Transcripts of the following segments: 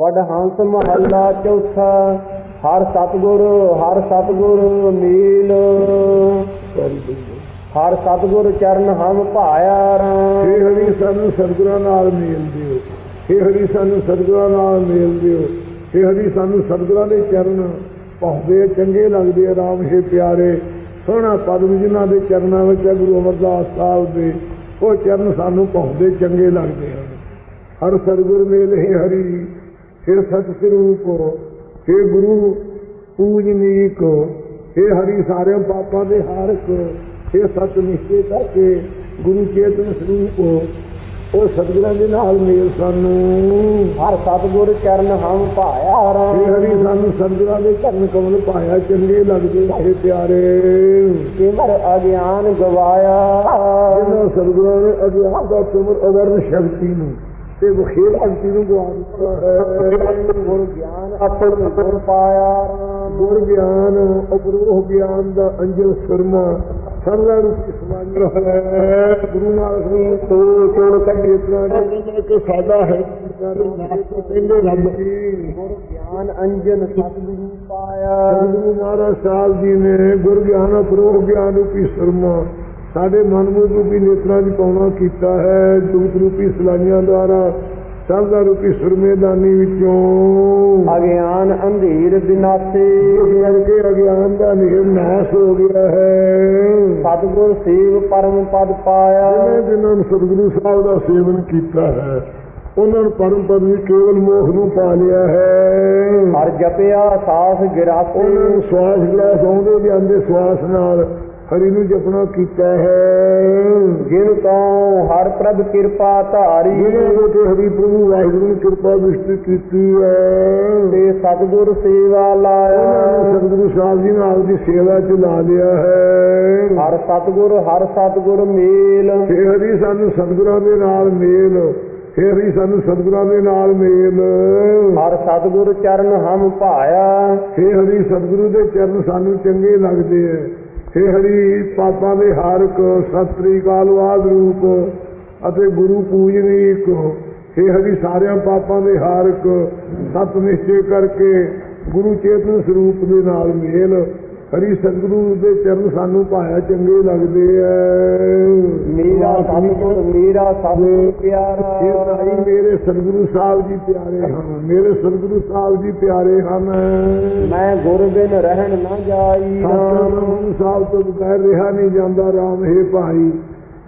ਵਡ ਹੰਸ ਮਹੱਲਾ ਚੌਥਾ, ਹਰ ਸਤਗੁਰ ਹਰ ਸਤਗੁਰ ਮੀਲ ਹਰ ਸਤਗੁਰ ਚਰਨ ਹਮ ਭਾਇਆ ਰਾਮ। ਹੇ ਹਰੀ ਸਾਨੂੰ ਸਤਿਗੁਰਾਂ ਨਾਲ ਮੇਲ ਦਿਓ। ਹੇ ਹਰੀ ਸਾਨੂੰ ਸਤਿਗੁਰਾਂ ਨਾਲ ਮੇਲ ਦਿਓ। ਹੇ ਹਰੀ ਸਾਨੂੰ ਸਤਿਗੁਰਾਂ ਦੇ ਚਰਨ ਭਾਉਂਦੇ ਚੰਗੇ ਲੱਗਦੇ ਆ। ਰਾਮ, ਹੇ ਪਿਆਰੇ, ਸੋਹਣਾ ਪਦਮ ਜਿਨ੍ਹਾਂ ਦੇ ਚਰਨਾਂ ਵਿੱਚ ਹੈ ਗੁਰੂ ਅਮਰਦਾਸ ਸਾਹਿਬ ਦੇ, ਉਹ ਚਰਨ ਸਾਨੂੰ ਭਾਉਂਦੇ, ਚੰਗੇ ਲੱਗਦੇ ਹਨ ਹਰ ਸਤਿਗੁਰ ਮੇਲ, ਹੇ ਹਰੀ। ਹੇ ਸਤ ਸਰੂਪ ਹੇ ਗੁਰੂ ਪੂਜਨੀਕ ਹੇ ਹਰੀ ਸਾਰੇ ਪਾਪਾਂ ਦੇ ਹਾਰਕ ਹੇ ਸਤ ਨਿਸ਼ਚੇ ਕਰਕੇ ਗੁਰੂ ਚੇਤਨ ਸਰੂਪ। ਉਹ ਸਤਿਗੁਰਾਂ ਦੇ ਨਾਲ ਮੇਲ ਸਾਨੂੰ। ਹਰ ਸਤਗੁਰ ਚਰਨ ਹਮ ਭਾਇਆ ਹੇ ਰਾਮ ਹਰੀ ਸਾਨੂੰ ਸਤਿਗੁਰਾਂ ਦੇ ਚਰਨ ਕਮਲ ਪਾਇਆ ਚੰਗੇ ਲੱਗਦੇ ਹੇ ਪਿਆਰੇ। ਸਿਮਰ ਅਗਿਆਨ ਗਵਾਇਆ। ਇਹਨਾਂ ਸਤਿਗੁਰਾਂ ਨੇ ਅਗਿਆਨ ਦਾ ਤੁਮਰ ਅਵਰਨ ਸ਼ਕਤੀ ਨੂੰ ਤੇ ਬਖੇਲ ਸ਼ਕਤੀ ਨੂੰ ਗਵਾ ਦਿੱਤਾ ਹੈ ਗੁਰ ਗਿਆਨ ਆਪਣ ਗੁਰ ਪਾਇਆ ਰਾਮ ਗੁਰ ਗਿਆਨ ਉਪਰੋਹ ਗਿਆਨ ਦਾ ਅੰਜਲ ਸੁਰਮਾ ਸਰਵਾ ਰੂਪੀ ਸਮਾਨ ਹੈ ਗੁਰੂ ਨਾਨਕ ਨੇ ਤੋ ਚੋਣ ਕੱਢੇ ਇਤਨਾ ਕਿ ਸਾਡਾ ਹੈ ਕਹਿੰਦੇ ਰੱਬ ਜੀ ਗੁਰ ਗਿਆਨ ਅੰਜਨ ਸਤਿਗੁਰੂ ਪਾਇਆ ਗੁਰੂ ਮਹਾਰਾਜ ਸਾਹਿਬ ਜੀ ਨੇ ਗੁਰ ਰੂਪੀ ਸਾਡੇ ਮਨ ਮੁਖ ਰੂਪੀ ਨੇਤਰਾਂ ਦੀ ਪਾਉਣਾ ਕੀਤਾ ਹੈ। ਜੁਗਤ ਰੂਪੀ ਸਲਾਈਆਂ ਦੁਆਰਾ ਸਰਦਾ ਰੂਪੀ ਸੁਰਮੇ ਦਾਨੀ ਵਿੱਚੋਂ। ਅਗਿਆਨ ਅੰਧੀਰ ਬਿਨਾਸੇ। ਕਰਕੇ ਅਗਿਆਨ ਦਾ ਨਿਯਮ ਨਾਸ਼ ਹੋ ਗਿਆ ਹੈ। ਸਤਿਗੁਰ ਸੇਵ ਪਰਮ ਪਦ ਪਾਇਆ। ਜਿਨ੍ਹਾਂ ਜਿਨ੍ਹਾਂ ਨੂੰ ਸਤਿਗੁਰੂ ਸਾਹਿਬ ਦਾ ਸੇਵਨ ਕੀਤਾ ਹੈ ਉਹਨਾਂ ਨੂੰ ਪਰਮ ਪਦ ਵੀ ਕੇਵਲ ਮੋਖ ਨੂੰ ਪਾ ਲਿਆ ਹੈ। ਹਰ ਜਪਿਆ ਸਾਸ ਗਿਰਾਸੇ। ਉਹਨਾਂ ਨੂੰ ਸਵਾਸ ਗਲਾਸ ਆਉਂਦੇ ਜਾਂਦੇ ਸਵਾਸ ਨਾਲ ਹਰੀ ਨੂੰ ਜਪਣਾ ਕੀਤਾ ਹੈ। ਜਿਨ ਤੋਂ ਹਰ ਪ੍ਰਭ ਕਿਰਪਾ ਧਾਰੀ। ਜਿਹਨਾਂ ਦੇ ਹਰੀ ਪ੍ਰਭੂ ਵਾਹਿਗੁਰੂ ਨੇ ਕਿਰਪਾ ਦ੍ਰਿਸ਼ਟੀ ਕੀਤੀ ਹੈ। ਤੇ ਸਤਿਗੁਰ ਸੇਵਾ ਲਾਇਆ। ਸਤਿਗੁਰੂ ਸਾਹਿਬ ਜੀ ਨੇ ਆਪਦੀ ਸੇਵਾ ਚ ਲਾ ਲਿਆ ਹੈ। ਹਰ ਸਤਿਗੁਰ ਹਰ ਸਤਿਗੁਰ ਮੇਲ। ਹੇ ਹਰੀ ਸਾਨੂੰ ਸਤਿਗੁਰਾਂ ਦੇ ਨਾਲ ਮੇਲ। ਹੇ ਹਰੀ ਸਾਨੂੰ ਸਤਿਗੁਰਾਂ ਦੇ ਨਾਲ ਮੇਲ। ਹਰ ਸਤਿਗੁਰ ਚਰਨ ਹਮ ਭਾਇਆ। ਹੇ ਹਰੀ ਸਤਿਗੁਰੂ ਦੇ ਚਰਨ ਸਾਨੂੰ ਚੰਗੇ ਲੱਗਦੇ ਐ ਹੇ ਹਰੀ, ਪਾਪਾਂ ਦੇ ਹਾਰਕ, ਸਤਿ ਅਕਾਲ ਵਾਦ ਰੂਪ ਅਤੇ ਗੁਰੂ ਪੂਜਨੀਕ ਹੇ ਹਰੀ, ਸਾਰਿਆਂ ਪਾਪਾਂ ਦੇ ਹਾਰਕ, ਸਤ ਨਿਸ਼ਚੇ ਕਰਕੇ ਗੁਰੂ ਚੇਤਨ ਸਰੂਪ ਦੇ ਨਾਲ ਮੇਲ। ਹਰੀ ਸਤਿਗੁਰੂ ਦੇ ਚਰਨ ਸਾਨੂੰ ਭਾਇਆ ਚੰਗੇ ਲੱਗਦੇ ਐ। ਮੇਰਾ ਸਤਿਗੁਰ ਮੇਰਾ ਸਤਿਗੁਰ ਇਹ ਪਿਆਰਾ। ਸਾਈ ਮੇਰੇ ਸਤਿਗੁਰੂ ਸਾਹਿਬ ਜੀ ਪਿਆਰੇ ਹਨ। ਮੇਰੇ ਸਤਿਗੁਰੂ ਸਾਹਿਬ ਜੀ ਪਿਆਰੇ ਹਨ। ਮੈਂ ਗੁਰ ਬਿਨ ਰਹਿਣ ਨਾ ਜਾਈ ਸਤਿਗੁਰੂ ਸਾਹਿਬ ਤੋਂ ਬਗੈਰ ਰਿਹਾ ਨਹੀਂ ਜਾਂਦਾ। ਰਾਮ ਹੈ ਭਾਈ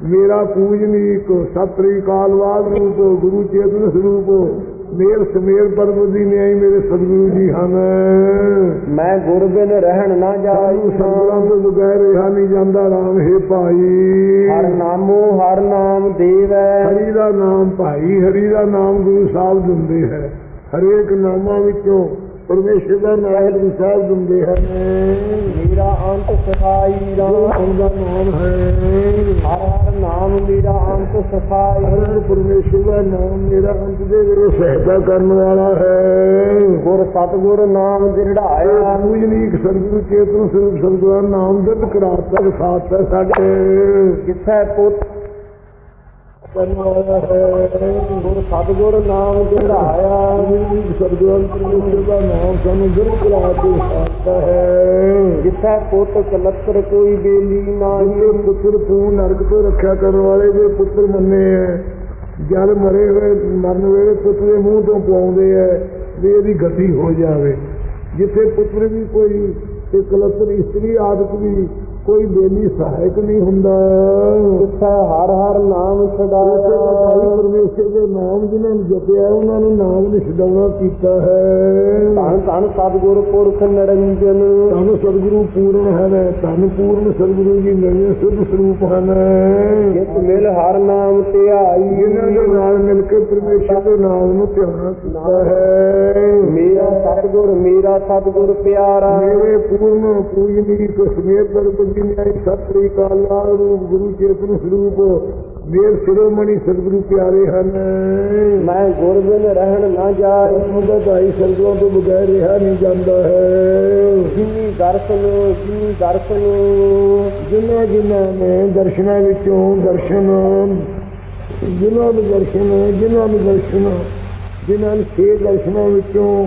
ਮੇਰਾ ਪੂਜਨੀਕ ਸਤਿ ਅਕਾਲ ਵਾਦ ਰੂਪ ਗੁਰੂ ਚੇਤਨ ਸਰੂਪ ਮੇਰ ਸਮੇਰ ਪਰਮ ਦੀ ਨਿਆਈ ਮੇਰੇ ਸਤਿਗੁਰੂ ਜੀ ਹਨ। ਮੈਂ ਗੁਰ ਬਿਨ ਰਹਿਣ ਨਾ ਜਾਈ ਸਤਿਗੁਰਾਂ ਤੋਂ ਬਗੈਰ ਰਿਹਾ ਨਹੀਂ ਜਾਂਦਾ ਰਾਮ ਹੈ ਭਾਈ। ਹਰ ਨਾਮੋ ਹਰ ਨਾਮ ਦੇਵੈ। ਹਰੀ ਦਾ ਨਾਮ ਭਾਈ ਹਰੀ ਦਾ ਨਾਮ ਗੁਰੂ ਸਾਹਿਬ ਦਿੰਦੇ ਹੈ। ਹਰੇਕ ਨਾਮਾਂ ਵਿੱਚੋਂ ਪਰਮੇਸ਼ਰ ਦਾ ਨਾਮ ਸਾਹਿਬ ਦਿੰਦੇ ਹਨ। ਮੇਰਾ ਅੰਤ ਸਖਾਈ ਰਾਮ ਉਹਦਾ ਨਾਮ ਹੈ। ਹਰ ਹਰ ਨਾਮ ਮੇਰਾ ਅੰਤ ਸਖਾਈ। ਹਰ ਪਰਮੇਸ਼ਰ ਦਾ ਨਾਮ ਮੇਰਾ ਅੰਤ ਦੇ ਵੇਲੇ ਸਹਾਇਤਾ ਕਰਨ ਵਾਲਾ ਹੈ। ਗੁਰ ਸਤਿਗੁਰ ਨਾਮ ਦਿੜਾਇਆ ਪੂਜਨੀਕ ਸਤਿਗੁਰੂ ਚੇਤਨ ਸਰੂਪ ਦਾ ਨਾਮ ਦਿਨ ਕਰਾਤਾ ਸਾਥ ਹੈ ਸਾਡੇ। ਜਿੱਥੈ ਪੁੱਤ ਕਰਨ ਹੈ ਗੁਰ ਸਤਿਗੁਰ ਨਾਮ ਦਿੜਾਇਆ ਪੂਜਨੀਕ ਸਤਿਗੁਰਾਂ ਦਾ ਨਾਮ ਸਾਨੂੰ ਦਿਨ ਕਰਾਤਾ ਸਾਥ ਹੈ ਜਿੱਥੈ ਪੁੱਤ ਕਲਤਰ ਕੋਈ ਬੇਲੀ ਨਾਹੀ। ਪੁੱਤਰ ਤੂੰ ਨਰਕ ਤੋਂ ਰੱਖਿਆ ਕਰਨ ਵਾਲੇ ਦੇ ਪੁੱਤਰ ਮੰਨੇ ਹੈ ਜਦ ਮਰੇ ਹੋਏ, ਮਰਨ ਵੇਲੇ ਪੁੱਤ ਦੇ ਮੂੰਹ ਤੋਂ ਪਾਉਂਦੇ ਐ, ਵੀ ਇਹਦੀ ਗਤੀ ਹੋ ਜਾਵੇ। ਜਿੱਥੇ ਪੁੱਤਰ ਵੀ ਕੋਈ ਤੇ ਕਲਤਰ ਇਸਤਰੀ ਆਦਿਕ ਵੀ ਕੋਈ ਬੇਲੀ ਸਹਾਇਕ ਨਹੀਂ ਹੁੰਦਾ। ਜਿੱਥੈ ਹਰ ਹਰ ਨਾਮ ਭਾਈ ਛਡਾਇਆ ਪਰਮੇਸ਼ਰ ਦੇ ਨਾਮ ਜਿਨ੍ਹਾਂ ਨੂੰ ਜਪਿਆ ਉਹਨਾਂ ਨੂੰ ਨਾਮ ਨੇ ਛਡਾਉਣਾ ਕੀਤਾ ਹੈ। ਧੰਨ ਧੰਨ ਸਤਿਗੁਰ ਪੁਰਖ ਨਰੰਜਨ ਧੰਨ ਸਤਿਗੁਰੂ ਪੂਰਨ ਹਨ ਧੰਨ ਪੂਰਨ ਸਤਿਗੁਰੂ ਜੀ ਨਵੇਂ ਸੁਧ ਸਰੂਪ ਹਨ। ਜਿਤ ਮਿਲ ਹਰ ਨਾਮ ਧਿਆਈ। ਜਿਨ੍ਹਾਂ ਦੇ ਨਾਲ ਮਿਲ ਕੇ ਪਰਮੇਸ਼ਰ ਦੇ ਨਾਮ ਨੂੰ ਧਿਆਉਣਾ ਕੀਤਾ ਹੈ। ਮੇਰਾ ਸਤਿਗੁਰ ਮੇਰਾ ਸਤਿਗੁਰ ਪਿਆਰਾ। ਮੇਰੇ ਪੂਰਨ ਪੂਜਨੀ ਕਸ਼ਮੀਰ ਦਰਬ ਜੀ ਨੇ ਸਤਿ ਅਕਾਲ ਰੂਪ ਗੁਰੂ ਚੇਤਨ ਸਰੂਪ ਮੇਰ ਸਿਰੋਮਣੀ ਸਤਿਗੁਰੂ ਪਿਆਰੇ ਹਨ। ਮੈਂ ਗੁਰ ਬਿਨ ਰਹਿਣ ਨਾ ਜਾਈ ਉਹਦਾ ਭਾਈ ਸਰਗੋਂ ਤੋਂ ਬਗੈਰ ਰਿਹਾ ਨਹੀਂ ਜਾਂਦਾ ਹੈ। ਜਿਨੀ ਦਰਸ਼ਨ ਜਿਨੀ ਦਰਸ਼ਨ ਜਿਨ੍ਹਾਂ ਜਿਨ੍ਹਾਂ ਨੇ ਦਰਸ਼ਨਾਂ ਵਿੱਚੋਂ ਦਰਸ਼ਨ ਜਿਨ੍ਹਾਂ ਨੂੰ ਦਰਸ਼ਨ ਜਿਨ੍ਹਾਂ ਨੂੰ ਦਰਸ਼ਨ ਜਿਨ੍ਹਾਂ ਨੇ ਛੇ ਦਰਸ਼ਨਾਂ ਵਿੱਚੋਂ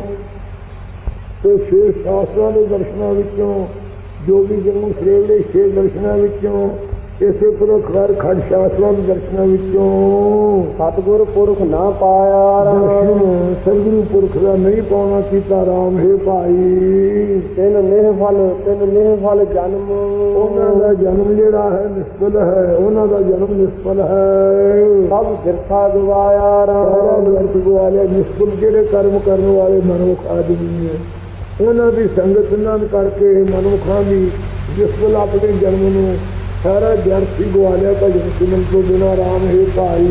ਤੇ ਛੇ ਸ਼ਾਸਤਰਾਂ ਦੇ ਦਰਸ਼ਨਾਂ ਵਿੱਚੋਂ ਜੋ ਵੀ ਜਨਮ ਸ੍ਰੇਵ ਦੇ ਛੇ ਦਰਸ਼ਨਾਂ ਵਿੱਚੋਂ ਇਸੇ ਪ੍ਰਕਾਰ ਖੜ ਸ਼ਾਸਤਰਾਂ ਦੇ ਦਰਸ਼ਨਾਂ ਵਿੱਚੋਂ ਸਤਿਗੁਰ ਪੁਰਖ ਨਾ ਪਾਇਆ ਰਾਮ। ਦਰਸ਼ਨ ਸਤਿਗੁਰੂ ਪੁਰਖ ਦਾ ਨਹੀਂ ਪਾਉਣਾ ਕੀਤਾ ਰਾਮ ਹੈ ਭਾਈ। ਤਿਨ ਨਿਹ ਫਲ ਤਿਨ ਨਿਹ ਫਲ ਜਨਮ। ਉਹਨਾਂ ਦਾ ਜਨਮ ਜਿਹੜਾ ਹੈ ਨਿਸਫਲ ਹੈ। ਉਹਨਾਂ ਦਾ ਜਨਮ ਨਿਸਫਲ ਹੈ। ਸਭ ਬਿਰਥਾ ਗਵਾਇਆ ਰਾਮ। ਵਿਅਰਥ ਗਵਾਲਿਆ ਨਿਸਫਲ ਜਿਹੜੇ ਕਰਮ ਕਰਨ ਵਾਲੇ ਮਨੁੱਖ ਆਦਮੀ ਨੇ। ਉਹਨਾਂ ਦੀ ਸੰਗਤ ਨਾਲ ਕਰਕੇ ਮਨੁੱਖਾਂ ਦੀ ਨਿਸਫਲ ਆਪਣੇ ਜਨਮ ਨੂੰ ਸਾਰਾ ਵਿਅਰਥ ਹੀ ਗਵਾਲਿਆ ਭਜਨ ਸਿਮਰਨ ਤੋਂ ਬਿਨਾਂ ਰਾਮ ਹੈ ਭਾਈ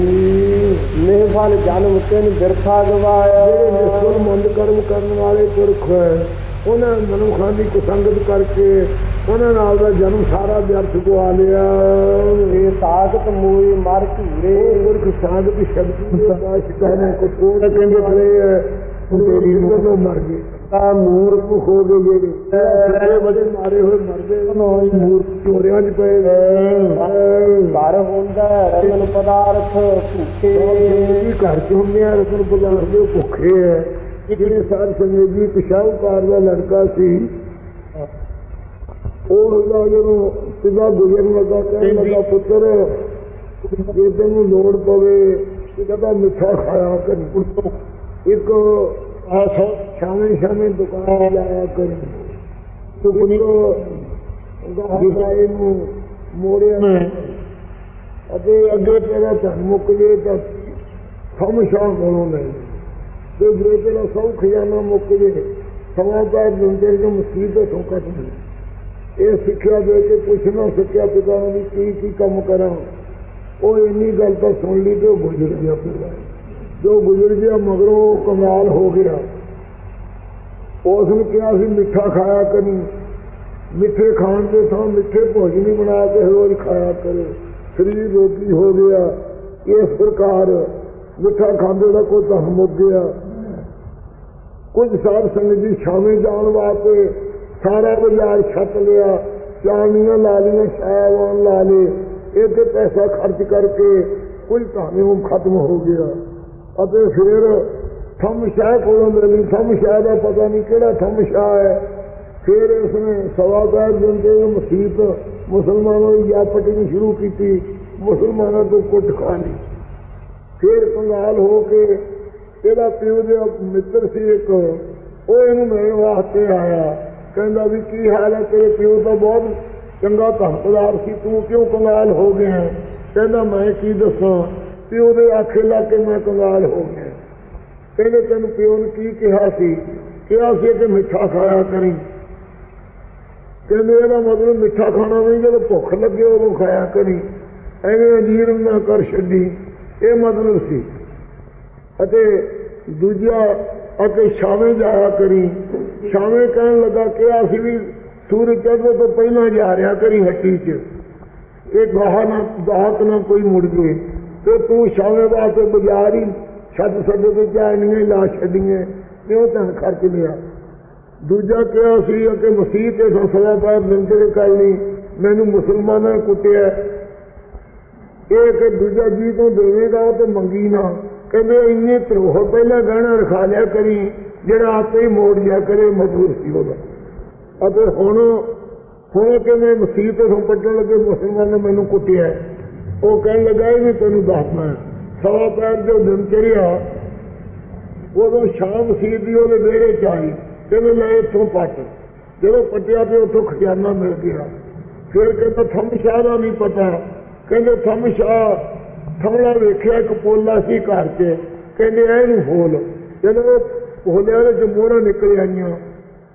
ਨਿਹ ਫਲ ਜਨਮ ਤਿਨ ਬਿਰਥਾ ਜਿਹੜੇ ਗਵਾਇਆ ਨਿਸਫਲ ਮੰਦ ਕਰਮ ਕਰਨ ਵਾਲੇ ਪੁਰਖ ਹੈ ਉਹਨਾਂ ਮਨੁੱਖਾਂ ਦੀ ਕੁਸੰਗਤ ਕਰਕੇ ਉਹਨਾਂ ਨਾਲ ਦਾ ਜਨਮ ਸਾਰਾ ਵਿਅਰਥ ਗਵਾ ਲਿਆ ਇਹ ਸਾਗਤ ਮੂਈ ਮਰ ਉਹ ਪੁਰਖ ਸਾਧਕ ਸ਼ਕਤੀ ਦੇ ਆਸ਼ਿਕਾਂ ਨੇ ਕੁਛ ਹੋਰ ਕਹਿੰਦੇ ਹੈ ਤੇਰੀ ਨੂੰ ਮਰ ਗਏ। ਤਾਂ ਮੂਰਖ ਹੋ ਗਏ ਜਿਹੜੇ। ਬੜੇ ਮਾਰੇ ਹੋਏ ਮਰਦੇ ਮੂਰਖ ਚੋਰਿਆਂ 'ਚ ਪਏ ਨੇ। ਘਰ ਹੁੰਦਾ ਰਤਨ ਪਦਾਰਥ ਭੁੱਖੇ। ਜੀ ਘਰ 'ਚ ਹੁੰਦੇ ਆ ਰਤਨ ਪਦਾਰਥ ਦੇ ਭੁੱਖੇ ਹੈ ਜਿਹੜੇ ਸਾਧ ਸੰਗਤ ਜੀ ਪਿਸ਼ਾਊਕਾਰ ਦਾ ਲੜਕਾ ਸੀ ਉਹ ਉਹਦਾ ਜਦੋਂ ਸਿੱਧਾ ਗੁਜ਼ਰਨ ਲੱਗਾ ਕਹਿਣ ਲੱਗਾ ਪੁੱਤਰ ਜੇ ਤੈਨੂੰ ਲੋੜ ਪਵੇ ਤੇ ਕਹਿੰਦਾ ਮਿੱਠਾ ਖਾਇਆ ਕਰੀ। ਇੱਕ ਆਸਾ ਸ਼ਾਮੇ ਸ਼ਾਮੇ ਦੁਕਾਨ ਲਾਇਆ ਕਰੀ। ਕੋ ਗਾਹਕਾਈ ਨੂੰ ਮੋੜਿਆ। ਅਤੇ ਅੱਗੇ ਤੇਰਾ ਧਨ ਮੁੱਕ ਜੇ ਤਾਂ ਹਮਸ਼ਾ ਕੋਲੋਂ ਲੈ ਤੇ ਜੇ ਤੇਰਾ ਸਭ ਖਜ਼ਾਨਾ ਮੁੱਕ ਜੇ ਸਮਾਚਾਰ ਦਿੰਦੇ ਜੋ ਮੁਸੀਬਤ ਹੋ ਕੱਟਦੀ ਇਹ ਸਿੱਖਿਆ ਦੇ ਕੇ ਪੁੱਛ ਨਾ ਸਕਿਆ ਪਿਤਾ ਨੂੰ ਵੀ ਕੀ ਕੀ ਕੰਮ ਕਰਾਂ। ਉਹ ਇੰਨੀ ਗੱਲ ਤਾਂ ਸੁਣ ਲਈ ਤੇ ਉਹ ਗੁਜ਼ਰ ਗਿਆ ਪੂਰਾ ਜੋ ਗੁਜ਼ਰ ਗਿਆ ਮਗਰੋਂ ਕਮਾਲ ਹੋ ਗਿਆ। ਉਸ ਨੂੰ ਕਿਹਾ ਸੀ, ਮਿੱਠਾ ਖਾਇਆ ਕਰੀ। ਮਿੱਠੇ ਖਾਣ ਦੇ ਥਾਂ ਮਿੱਠੇ ਭੋਜਨ ਹੀ ਬਣਾ ਕੇ ਰੋਜ਼ ਖਾਇਆ ਕਰੇ। ਸਰੀਰ ਰੋਗੀ ਹੋ ਗਿਆ। ਇਸ ਪ੍ਰਕਾਰ ਮਿੱਠਾ ਖਾਂਦੇ ਦਾ ਕੋਈ ਤਾਂ ਮੁੱਕ ਗਿਆ। ਕੁਝ ਸਾਧ ਸੰਗਤ ਜੀ ਸ਼ਾਮੇ ਜਾਣ ਵਾਸਤੇ ਸਾਰਾ ਬਾਜ਼ਾਰ ਛੱਤ ਲਿਆ। ਚਾਨੀਆਂ ਲਾ ਲਈਆਂ ਸ਼ਾਵਾਂ ਲਾ ਲਏ। ਇਹ ਪੈਸਾ ਖਰਚ ਕਰਕੇ ਕੁਝ ਕਹਾਣੀ ਖਤਮ ਹੋ ਗਿਆ। ਅਤੇ ਫਿਰ ਥੰਮ ਸ਼ਾਹ ਕੋਲੋਂ ਮਿਲੀ ਥੰਮ ਸ਼ਾਹ ਦਾ ਪਤਾ ਨਹੀਂ ਕਿਹੜਾ ਥੰਮ ਸ਼ਾਹ ਹੈ। ਫਿਰ ਉਸਨੇ ਸਵਾ ਪੈਰ ਦਿੰਦੇ ਮਸੀਤ ਮੁਸਲਮਾਨਾਂ ਦੀ ਜਾ ਪਟਣੀ ਸ਼ੁਰੂ ਕੀਤੀ, ਮੁਸਲਮਾਨਾਂ ਤੋਂ ਕੁੱਟ ਖਾ ਲਈ। ਫਿਰ ਕੰਗਾਲ ਹੋ ਕੇ ਇਹਦਾ ਪਿਓ ਦੇ ਮਿੱਤਰ ਸੀ ਇੱਕ, ਉਹ ਇਹਨੂੰ ਮਿਲਣ ਵਾਸਤੇ ਆਇਆ। ਕਹਿੰਦਾ ਵੀ ਕੀ ਹਾਲ ਹੈ, ਤੇਰੇ ਪਿਓ ਤਾਂ ਬਹੁਤ ਚੰਗਾ ਧੰਪਦਾਰ ਸੀ, ਤੂੰ ਕਿਉਂ ਕੰਗਾਲ ਹੋ ਗਿਆ ਕਹਿੰਦਾ, ਮੈਂ ਕੀ ਦੱਸਾਂ? ਪਿਓ ਦੇ ਆਖੇ ਲਾ ਕੇ ਮੈਂ ਕੰਗਾਲ ਹੋ ਗਿਆ। ਕਹਿੰਦੇ ਤੈਨੂੰ ਪਿਓ ਨੇ ਕੀ ਕਿਹਾ ਸੀ ਕਿਹਾ ਸੀ ਕਿ ਮਿੱਠਾ ਖਾਇਆ ਕਰੀ ਕਹਿੰਦੇ ਇਹਦਾ ਮਤਲਬ ਮਿੱਠਾ ਖਾਣਾ ਨਹੀਂ ਜਦੋਂ ਭੁੱਖ ਲੱਗੇ ਉਦੋਂ ਖਾਇਆ ਕਰੀ ਐਵੇਂ ਅਜੀਰ ਨਾ ਕਰ ਛੱਡੀ ਇਹ ਮਤਲਬ ਸੀ ਅਤੇ ਦੂਜਾ ਅਤੇ ਸ਼ਾਮੇ ਜਾਇਆ ਕਰੀ ਸ਼ਾਮੇ ਕਹਿਣ ਲੱਗਾ ਕਿ ਅਸੀਂ ਵੀ ਸੂਰਜ ਚੜ੍ਹਦੇ ਤੋਂ ਪਹਿਲਾਂ ਜਾ ਰਿਹਾ ਕਰੀ ਹੱਟੀ 'ਚ ਇਹ ਗਾਹ ਨਾ ਗਾਹਕ ਨਾ ਕੋਈ ਮੁੜ ਗਏ ਤੇ ਤੂੰ ਸ਼ਾਮੇ ਵਾਸਤੇ ਬਾਜ਼ਾਰ ਹੀ ਛੱਡ ਛੱਡ ਕੇ ਜਾਣੀਆਂ ਹੀ ਲਾ ਛੱਡੀਆਂ ਤੇ ਉਹ ਧਨ ਖਰਚ ਲਿਆ। ਦੂਜਾ ਕਿਹਾ ਸੀ ਕਿ ਮਸੀਹ ਤੇ ਸਵਾ ਪੈਰ ਲੰਗਰ ਕਰਨੀ ਮੈਨੂੰ ਮੁਸਲਮਾਨਾਂ ਨੇ ਕੁੱਟਿਆ। ਇਹ ਕਿ ਦੂਜਾ ਜੀ ਤੋਂ ਦੇਵੇਗਾ ਉਹ ਤੇ ਮੰਗੀ ਨਾ। ਕਹਿੰਦੇ ਇੰਨੇ ਧਰੋਹ, ਪਹਿਲਾਂ ਗਹਿਣਾ ਰਖਾ ਲਿਆ ਕਰੀ, ਜਿਹੜਾ ਆਪੇ ਹੀ ਮੋੜ ਲਿਆ ਕਰੇ, ਮਜਬੂਰ ਸੀ ਉਹਦਾ। ਅਤੇ ਹੁਣ ਹੁਣ ਕਹਿੰਦੇ ਮਸੀਹ ਤੋਂ ਪੱਟਣ ਲੱਗੇ ਮੁਸਲਮਾਨ ਨੇ ਮੈਨੂੰ ਕੁੱਟਿਆ। ਉਹ ਕਹਿਣ ਲੱਗਾ ਇਹ ਵੀ ਤੈਨੂੰ ਦੱਸਣਾ ਸਵਾ ਪੈਰ ਜੋ ਦਿਨ ਚੜਿਆ ਉਦੋਂ ਸ਼ਾਮ ਸੀ ਦੀ ਉਹਦੇ ਨੇੜੇ ਚ ਆਈ, ਕਹਿੰਦੇ ਮੈਂ ਇੱਥੋਂ ਪੱਟ। ਜਦੋਂ ਪੱਟਿਆ ਤੇ ਉੱਥੋਂ ਖਜ਼ਾਨਾ ਮਿਲ ਗਿਆ। ਫਿਰ ਕਹਿੰਦਾ, ਥੰਮ ਸ਼ਾਹ ਦਾ ਨਹੀਂ ਪਤਾ। ਕਹਿੰਦੇ, ਥੰਮ ਸ਼ਾਹ, ਥਮਲਾ ਵੇਖਿਆ, ਇੱਕ ਪੋਲਾ ਸੀ ਘਰ 'ਚ। ਕਹਿੰਦੇ, ਇਹਨੂੰ ਖੋਲ। ਜਦੋਂ ਉਹ ਖੋਲਿਆ ਉਹਦੇ ਚ ਮੋਹਰਾਂ ਨਿਕਲ ਆਈਆਂ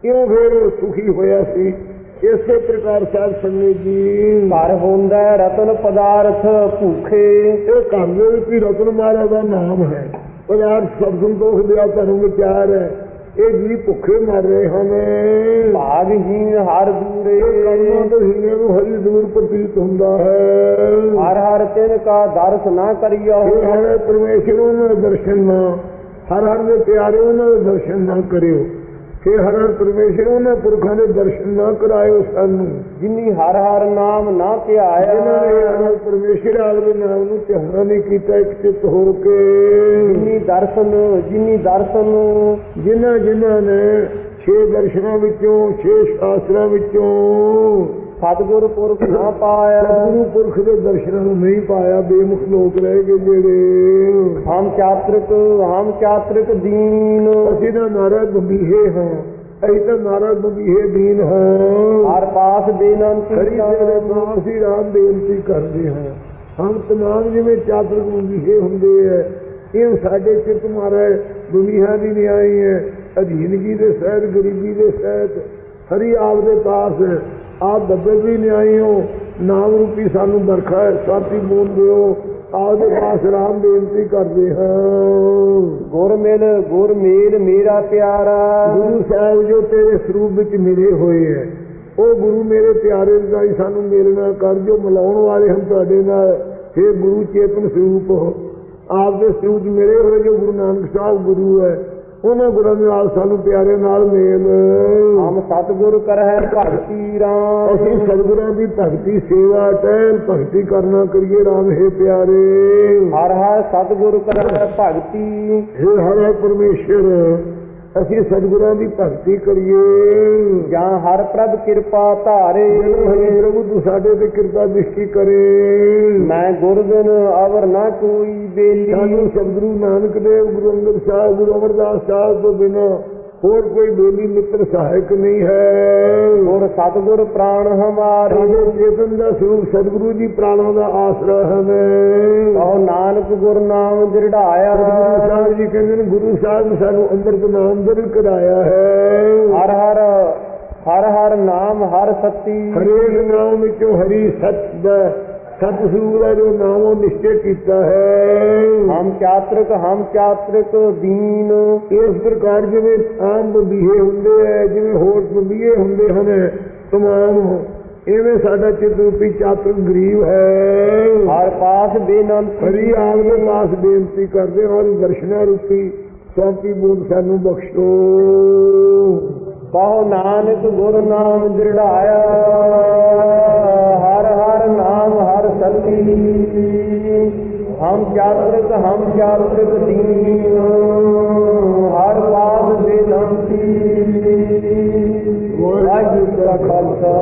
ਕਿਉਂ ਫਿਰ ਉਹ ਸੁਖੀ ਹੋਇਆ ਸੀ। ਇਸੇ ਪ੍ਰਕਾਰ ਸਾਧ ਸੰਗਤ ਜੀ ਘਰ ਹੁੰਦਾ ਰਤਨ ਪਦਾਰਥ ਭੁੱਖੇ। ਇਹ ਦੇ ਵਿੱਚ ਰਤਨ ਮਹਾਰਾਜ ਦਾ ਨਾਮ ਹੈ। ਪਦਾਰਥ ਸਭ ਸੰਤੋਖ ਦਿਆ ਧਰਮ ਵਿਚਾਰ ਹੈ। ਇਹ ਜੀ ਭੁੱਖੇ ਮਰ ਰਹੇ ਹਨ ਭਾਗਹੀਨ ਹਰ ਦੂਰੇ। ਕਰਮਾਂ ਤੋਂ ਹੀਨੇ ਨੂੰ ਹਰੀ ਦੂਰ ਪ੍ਰਤੀਤ ਹੁੰਦਾ ਹੈ। ਹਰ ਹਰ ਤਿਨ ਕਾ ਦਰਸ ਨਾ ਕਰਿਓ। ਇਹ ਹੈ ਪਰਮੇਸ਼ਰ ਦੇ ਦਰਸ਼ਨ ਨਾ ਹਰ ਹਰ ਦੇ ਪਿਆਰੇ ਦੇ ਦਰਸ਼ਨ ਨਾ ਕਰਿਓ। ਹੇ ਹਰ ਪਰਮੇਸ਼ਰ ਉਹਨਾਂ ਪੁਰਖਾਂ ਦੇ ਦਰਸ਼ਨ ਨਾ ਕਰਾਇਓ ਸਾਨੂੰ। ਜਿਨੀ ਹਰ ਹਰ ਨਾਮ ਨਾ ਧਿਆਇਆ। ਜਿਨ੍ਹਾਂ ਨੇ ਹਰ ਪਰਮੇਸ਼ਰ ਆਲੇ ਨਾਮ ਨੂੰ ਧਿਆਨ ਨਹੀਂ ਕੀਤਾ ਇੱਕ ਚਿੱਤ ਹੋ ਕੇ। ਜਿਨੀ ਦਰਸ਼ਨ ਜਿਨੀ ਦਰਸ਼ਨ। ਜਿਨ੍ਹਾਂ ਜਿਨ੍ਹਾਂ ਨੇ ਛੇ ਦਰਸ਼ਨਾਂ ਵਿੱਚੋਂ ਛੇ ਸ਼ਾਸਤਰਾਂ ਵਿੱਚੋਂ ਸਤਿਗੁਰ ਪੁਰਖ ਨਾ ਪਾਇਆ। ਸਤਿਗੁਰੂ ਪੁਰਖ ਦੇ ਦਰਸ਼ਨਾਂ ਨੂੰ ਨਹੀਂ ਪਾਇਆ ਬੇਮੁਖ ਲੋਕ ਰਹਿ ਗਏ ਜਿਹੜੇ। ਹਮ ਚਾਤ੍ਰਿਕ ਹਮ ਚਾਤ੍ਰਿਕ ਦੀਨ। ਅਸੀਂ ਤਾਂ ਨਾਰਦ ਬੰਬੀਹੇ ਹਾਂ ਅਸੀਂ ਤਾਂ ਨਾਰਦ ਬੰਬੀਹੇ ਦੀਨ ਹਾਂ। ਹਰ ਪਾਸ ਬੇਨੰਤੀ ਤੇਰੇ ਨਾਮ ਅਸੀਂ ਰਾਮ ਬੇਨਤੀ ਕਰਦੇ ਹਾਂ। ਹਮ ਤਮਾਮ ਜਿਵੇਂ ਚਾਤਰ ਬੰਬੀਹੇ ਹੁੰਦੇ ਐ ਇਹ ਸਾਡੇ ਚਿੱਤ ਮਾਰੇ ਦੁਨੀਆ ਦੀ ਨਿਆਈ ਹੈ। ਅਧੀਨਗੀ ਦੇ ਸਹਿਤ ਗਰੀਬੀ ਦੇ ਸਹਿਤ ਹਰੀ ਆਪ ਦੇ ਪਾਸ ਆਪ ਦੱਬੇ ਵੀ ਨਿਆਈ ਹੋ। ਨਾਮ ਰੂਪੀ ਸਾਨੂੰ ਬਰਖਾ ਹੈ ਸਾਥੀ ਬੂੰਦ ਦਿਓ ਆਪਦੇ ਪਾਸ ਰਾਮ ਬੇਨਤੀ ਕਰਦੇ ਹਾਂ। ਗੁਰ ਮਿਲ ਗੁਰ ਮੇਲ ਮੇਰਾ ਪਿਆਰਾ। ਗੁਰੂ ਸਾਹਿਬ ਜੋ ਤੇਰੇ ਸਰੂਪ ਵਿੱਚ ਮਿਲੇ ਹੋਏ ਹੈ ਉਹ ਗੁਰੂ ਮੇਰੇ ਪਿਆਰੇ ਦਾ ਹੀ ਸਾਨੂੰ ਮਿਲਣਾ ਕਰ ਜੋ ਮਿਲਾਉਣ ਵਾਲੇ ਹਨ ਤੁਹਾਡੇ ਨਾਲ। हे ਗੁਰੂ ਚੇਤਨ ਸਰੂਪ ਆਪ ਦੇ ਸਰੂਪ ਮਿਲੇ ਹੋਏ ਜੋ ਗੁਰੂ ਨਾਨਕ ਸਾਹਿਬ ਗੁਰੂ ਹੈ। ਉਹਨਾਂ ਗੁਰਾਂ ਦੇ ਨਾਲ ਸਾਨੂੰ ਪਿਆਰੇ ਨਾਲ ਮੇਲ। ਹਮ ਸਤਿਗੁਰ ਕਰਹਿ ਭਗਤੀ ਰਾਮ। ਅਸੀਂ ਸਤਿਗੁਰਾਂ ਦੀ ਭਗਤੀ ਸੇਵਾ ਟਹਿਲ ਭਗਤੀ ਕਰਨਾ ਕਰੀਏ ਰਾਮ ਹੈ ਪਿਆਰੇ। ਹਰ ਹਰ ਸਤਿਗੁਰ ਕਰਹਿ ਭਗਤੀ। हे ਹਰ ਪਰਮੇਸ਼ਰ। ਅਸੀਂ ਸਤਿਗੁਰਾਂ ਦੀ ਭਗਤੀ ਕਰੀਏ। ਜਾਂ ਹਰ ਪ੍ਰਭ ਕਿਰਪਾ ਧਾਰੇ। ਹੇ ਪ੍ਰਭੂ ਤੂੰ ਸਾਡੇ ਤੇ ਕਿਰਪਾ ਦ੍ਰਿਸ਼ਟੀ ਕਰੇ। ਮੈਂ ਗੁਰਦਨ ਅਵਰ ਨਾ ਕੋਈ ਬੇਲੀ। ਸਾਨੂੰ ਸਤਿਗੁਰੂ ਨਾਨਕ ਦੇਵ ਗੁਰੂ ਅੰਗਦ ਸਾਹਿਬ ਗੁਰੂ ਅਮਰਦਾਸ ਸਾਹਿਬ ਤੋਂ ਬਿਨਾਂ ਹੋਰ ਕੋਈ ਬੇਲੀ ਮਿੱਤਰ ਸਹਾਇਕ ਨਹੀਂ ਹੈ। ਗੁਰ ਸਤਿਗੁਰ ਪ੍ਰਾਣ ਹਮਾਰੇ। ਸਾਡੇ ਚੇਤਨ ਦਾ ਸਰੂਪ ਸਤਿਗੁਰੂ ਜੀ ਪ੍ਰਾਣਾਂ ਦਾ ਆਸਰਾ ਹਨ ਕਹੋ ਨਾਨਕ ਗੁਰ ਨਾਮ ਦ੍ਰਿੜਾਇਆ ਗੁਰੂ ਸਾਹਿਬ ਜੀ ਕਹਿੰਦੇ ਨੇ ਗੁਰੂ ਸਾਹਿਬ ਨੇ ਸਾਨੂੰ ਅੰਮ੍ਰਿਤ ਨਾਮ ਦਰ ਕਰਾਇਆ ਹੈ। ਹਰ ਹਰ ਹਰ ਹਰ ਨਾਮ ਹਰ ਸਤੀ ਹਰੇਕ ਨਾਮ ਵਿੱਚੋਂ ਹਰੀ ਸਤ ਦਾ ਸਤ ਸਰੂਪ ਦਾ ਜੋ ਨਾਮ ਉਹ ਨਿਸ਼ਚੈ ਕੀਤਾ ਹੈ ਹਮ ਚਾਤ੍ਰਿਕ ਹਮ ਚਾਤ੍ਰਿਕ ਦੀਨ ਇਸ ਪ੍ਰਕਾਰ ਜਿਵੇਂ ਆਮ ਬੰਬੀਏ ਹੁੰਦੇ ਐ ਜਿਵੇਂ ਹੋਰ ਬੰਬੀਏ ਹੁੰਦੇ ਹਨ ਤਮਾਮ ਐਵੇਂ ਸਾਡਾ ਚਿੱਤ ਰੂਪੀ ਚਾਤਰ ਗਰੀਬ ਹੈ ਹਰ ਪਾਸ ਬੇਨੰਤੀ ਹਰੀ ਆਪ ਦੇ ਪਾਸ ਬੇਨਤੀ ਕਰਦੇ ਹਾਂ ਔਰ ਦਰਸ਼ਨਾ ਰੂਪੀ ਸੌਂਪੀ ਬੂੰਦ ਸਾਨੂੰ ਬਖਸ਼ੋ ਕਹੋ ਨਾਨਕ ਗੁਰ ਨਾਮ ਦ੍ਰਿੜਾਇਆ ਹਰ ਹਰ ہم کیا کرت ہم کیا کرت دین ہر بات بے نمتی واحد خالصہ